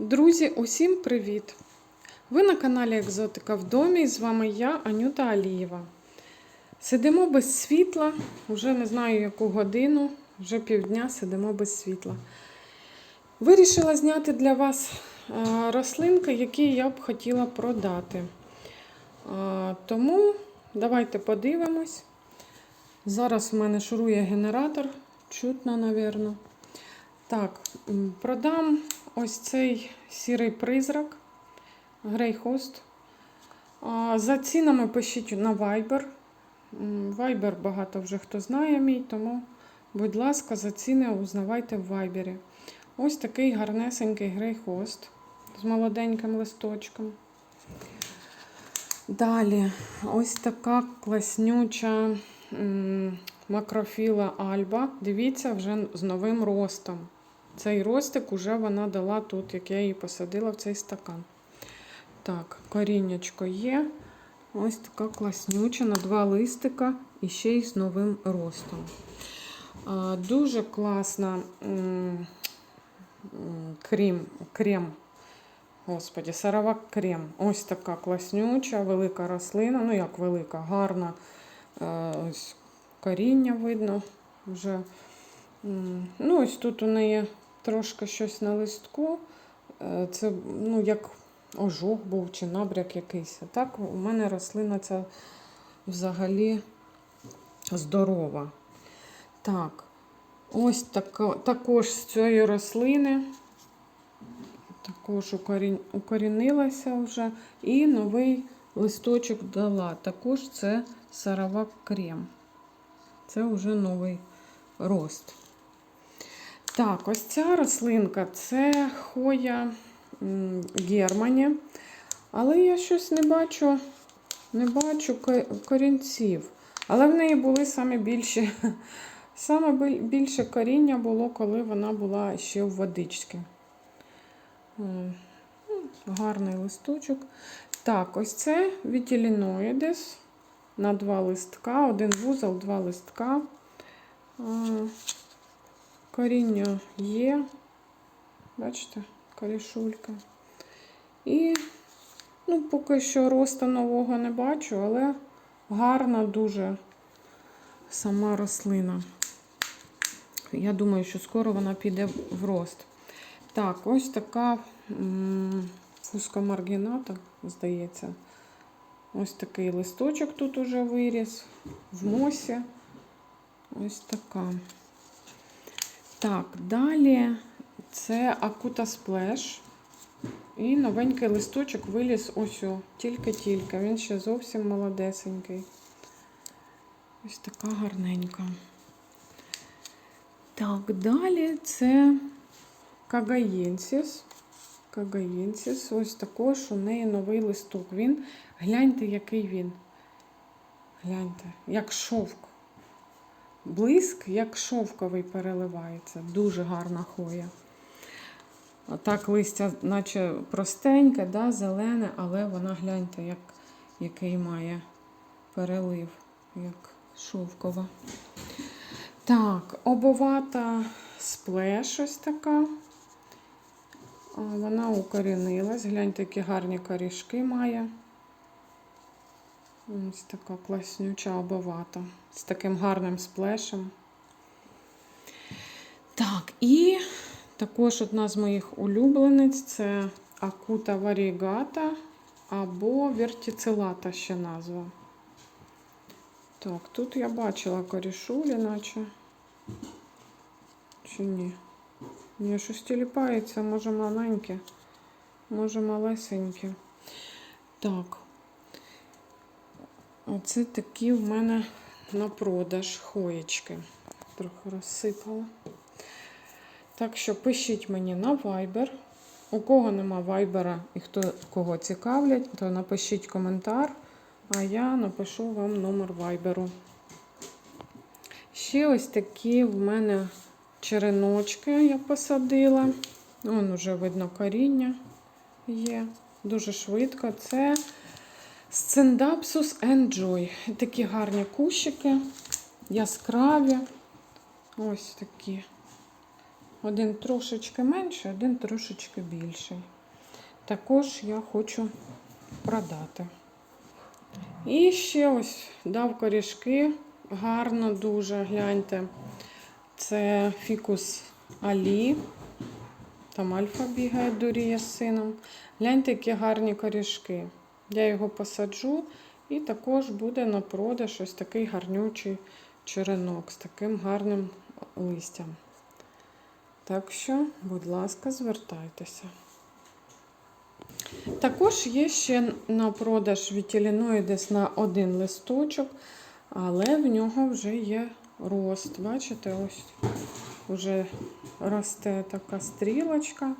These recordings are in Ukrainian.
Друзі, усім привіт! Ви на каналі Екзотика в домі і з вами я, Анюта Алієва. Сидимо без світла, вже не знаю яку годину, вже півдня сидимо без світла. Вирішила зняти для вас е, рослинки, які я б хотіла продати. Е, Тому давайте подивимось. Зараз в мене шурує генератор, чутно, напевно. Так, продам ось цей сірий призрак, грейхост. За цінами пишіть на Viber. Viber багато вже хто знає мій, тому, будь ласка, за ціни узнавайте в Viber. Ось такий гарнесенький грейхост з молоденьким листочком. Далі, ось така класнюча макрофіла Альба. Дивіться, вже з новим ростом. Цей ростик уже вона дала тут, як я її посадила в цей стакан. Так, коріннячко є. Ось така класнюча на два листика і ще й з новим ростом. Дуже класна крем, крем. Господі, саравак крем. Ось така класнюча, велика рослина. Ну, як велика, гарна. Ось коріння видно вже. Ну, ось тут у неї трошки щось на листку. Е, Це ну, як ожог був чи набряк якийсь. Так у мене рослина ця взагалі здорова. Так, ось така, також з цієї рослини. Також укорінилася вже. І новий листочок дала. Також це саравак крем. Це вже новий рост. Так, ось ця рослинка це хоя Германі. Але я щось не бачу, не бачу корінців. Але в неї були саме більші, саме більше коріння було, коли вона була ще в водичці. Ну, Гарний листочок. Так, ось це вітіліноїдес на два листка, один вузол, два листка. Коріння є. Бачите, корішулька. І, ну, поки що росту нового не бачу, але гарна дуже сама рослина. Я думаю, що скоро вона піде в рост. Так, ось така фускомаргіната, здається. Ось такий листочок тут уже виріс в мосі. Ось така. Так, далі це Акута Сплеш. І новенький листочок виліз ось тільки-тільки. Він ще зовсім молодесенький. Ось така гарненька. Так, далі це Кагаєнсіс. Кагаєнсіс. Ось також у неї новий листок. Він, гляньте, який він. Гляньте, як шовк. Блиск, як шовковий переливається. Дуже гарна хоя. Так листя, наче простеньке, да, зелене, але вона, гляньте, як, який має перелив, як шовкова. Так, обовата сплеш ось така. Вона укорінилась. Гляньте, які гарні корішки має. Ось така класнюча обовата. З таким гарним сплешем. Так, і також одна з моїх улюблениць це акута варігата або вертіцелата ще назва. Так, тут я бачила корішулі, наче. Чи ні? Ні, щось тіліпається, може маленьке, може малесеньке. Так. Оце такі в мене на продаж хоєчки. Трохи розсипала. Так що пишіть мені на Viber. У кого нема Viber і хто кого цікавлять, то напишіть коментар, а я напишу вам номер Viber. Ще ось такі в мене череночки я посадила. Вон уже видно коріння є. Дуже швидко. Це Scindapsus Enjoy. Такі гарні кущики, яскраві. Ось такі. Один трошечки менший, один трошечки більший. Також я хочу продати. І ще ось дав корішки. Гарно дуже, гляньте. Це фікус Алі. Там Альфа бігає, дуріє з сином. Гляньте, які гарні корішки. Я його посаджу і також буде на продаж ось такий гарнючий черенок з таким гарним листям. Так що, будь ласка, звертайтеся. Також є ще на продаж вітіліноїдес на один листочок, але в нього вже є рост. Бачите, ось вже росте така стрілочка,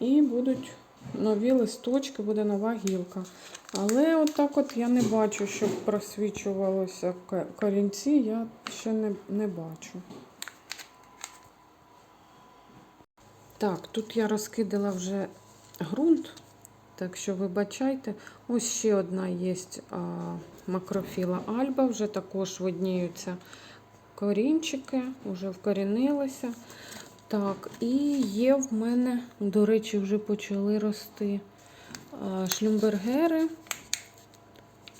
і будуть нові листочки, буде нова гілка. Але отак от я не бачу, щоб просвічувалося корінці, я ще не, не бачу. Так, тут я розкидала вже ґрунт, так що вибачайте. Ось ще одна є макрофіла альба, вже також видніються корінчики, вже вкорінилися. Так, і є в мене, до речі, вже почали рости шлюмбергери.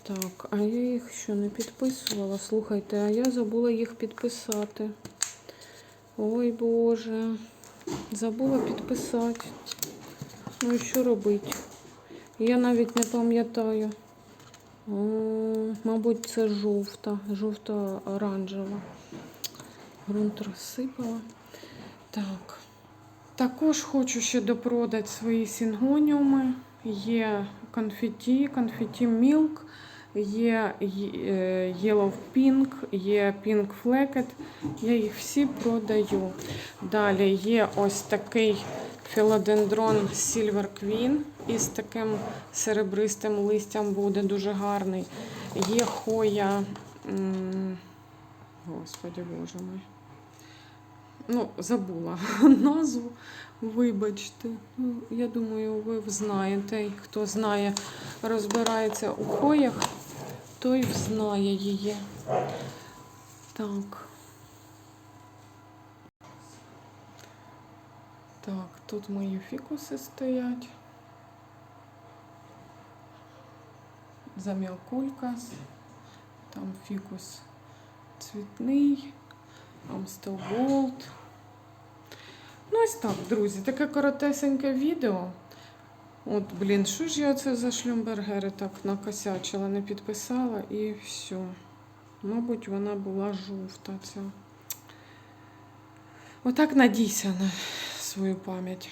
Так, а я їх що не підписувала? Слухайте, а я забула їх підписати. Ой Боже, забула підписати. Ну і що робити? Я навіть не пам'ятаю. Мабуть, це жовта, жовто-оранжева. Грунт розсипала. Так. Також хочу ще допродати свої сінгоніуми. Є конфеті, конфеті Milk, є е, Yellow Pink, є Pink Flecket. Я їх всі продаю. Далі є ось такий філодендрон Silver Queen із таким серебристим листям буде дуже гарний. Є хоя. Господи Боже мой. Ну, забула назву, вибачте. Ну, я думаю, ви знаєте. І Хто знає, розбирається у хоях, той знає її. Так. Так, тут мої фікуси стоять. Замілкулькас. Там фікус цвітний, Gold. Ну, ось так, друзі, таке коротесеньке відео. От, блін, що ж я це за шлюмбергери так накосячила, не підписала і все. Мабуть, вона була жовта ця. Отак надійся на свою пам'ять.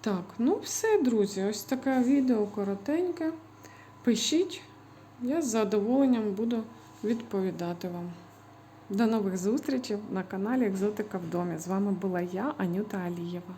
Так, ну все, друзі, ось таке відео коротеньке. Пишіть, я з задоволенням буду відповідати вам. До нових зустрічей на каналі Екзотика в домі. З вами була я, Анюта Алієва.